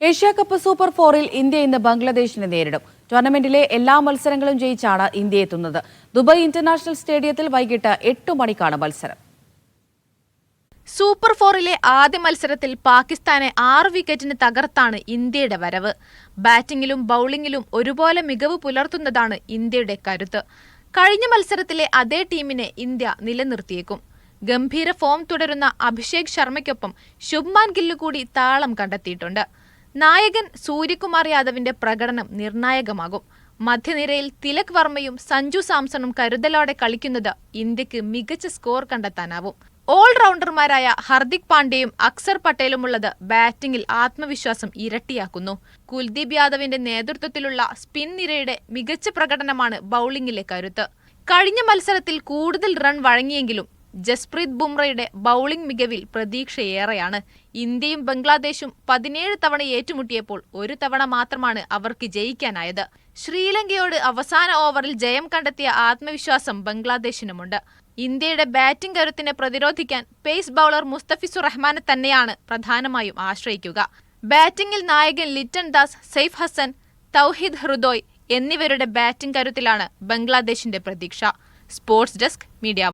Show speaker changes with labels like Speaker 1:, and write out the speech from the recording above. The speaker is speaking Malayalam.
Speaker 1: ഏഷ്യ കപ്പ് സൂപ്പർ ഫോറിൽ ഇന്ത്യ ഇന്ന് ബംഗ്ലാദേശിനെ നേരിടും. ടൂർണമെന്റിലെ എല്ലാ മത്സരങ്ങളും ജയിച്ചാണ് ഇന്ത്യ എത്തുന്നത്. ദുബായ് ഇന്റർനാഷണൽ സ്റ്റേഡിയത്തിൽ വൈകിട്ട് എട്ട് മണിക്കാണ് മത്സരം.
Speaker 2: സൂപ്പർ ഫോറിലെ ആദ്യ മത്സരത്തിൽ പാകിസ്ഥാനെ ആറ് വിക്കറ്റിന് തകർത്താണ് ഇന്ത്യയുടെ വരവ്. ബാറ്റിംഗിലും ബൌളിംഗിലും ഒരുപോലെ മികവ് പുലർത്തുന്നതാണ് ഇന്ത്യയുടെ കരുത്ത്. കഴിഞ്ഞ മത്സരത്തിലെ അതേ ടീമിനെ ഇന്ത്യ നിലനിർത്തിയേക്കും. ഗംഭീര ഫോം തുടരുന്ന അഭിഷേക് ശർമ്മയ്ക്കൊപ്പം ശുഭ്മാൻ ഗില്ല് കൂടി താളം കണ്ടെത്തിയിട്ടുണ്ട്. നായകൻ സൂര്യകുമാർ യാദവിന്റെ പ്രകടനം നിർണായകമാകും. മധ്യനിരയിൽ തിലക് വർമ്മയും സഞ്ജു സാംസണും കരുതലോടെ കളിക്കുന്നത് ഇന്ത്യയ്ക്ക് മികച്ച സ്കോർ കണ്ടെത്താനാവും. ഓൾറൗണ്ടർമാരായ ഹർദിക് പാണ്ഡ്യയും അക്സർ പട്ടേലുമുള്ളത് ബാറ്റിംഗിൽ ആത്മവിശ്വാസം ഇരട്ടിയാക്കുന്നു. കുൽദീപ് യാദവിന്റെ നേതൃത്വത്തിലുള്ള സ്പിൻ നിരയുടെ മികച്ച പ്രകടനമാണ് ബൌളിംഗിലെ കരുത്ത്. കഴിഞ്ഞ മത്സരത്തിൽ കൂടുതൽ റൺ വഴങ്ങിയെങ്കിലും ജസ്പ്രീത് ബുംറയുടെ ബൌളിംഗ് മികവിൽ പ്രതീക്ഷയേറെയാണ്. ഇന്ത്യയും ബംഗ്ലാദേശും പതിനേഴ് തവണ ഏറ്റുമുട്ടിയപ്പോൾ ഒരു തവണ മാത്രമാണ് അവർക്ക് ജയിക്കാനായത്. ശ്രീലങ്കയോട് അവസാന ഓവറിൽ ജയം കണ്ടെത്തിയ ആത്മവിശ്വാസം ബംഗ്ലാദേശിനുമുണ്ട്. ഇന്ത്യയുടെ ബാറ്റിംഗ് കരുത്തിനെ പ്രതിരോധിക്കാൻ പേസ് ബൗളർ മുസ്തഫിസു റഹ്മാനെ തന്നെയാണ് പ്രധാനമായും ആശ്രയിക്കുക. ബാറ്റിംഗിൽ നായകൻ ലിറ്റൻ ദാസ് സെയ്ഫ് ഹസൻ തൗഹിദ് ഹൃദോയ് എന്നിവരുടെ ബാറ്റിംഗ് കരുത്തിലാണ് ബംഗ്ലാദേശിന്റെ പ്രതീക്ഷ. Sports desk media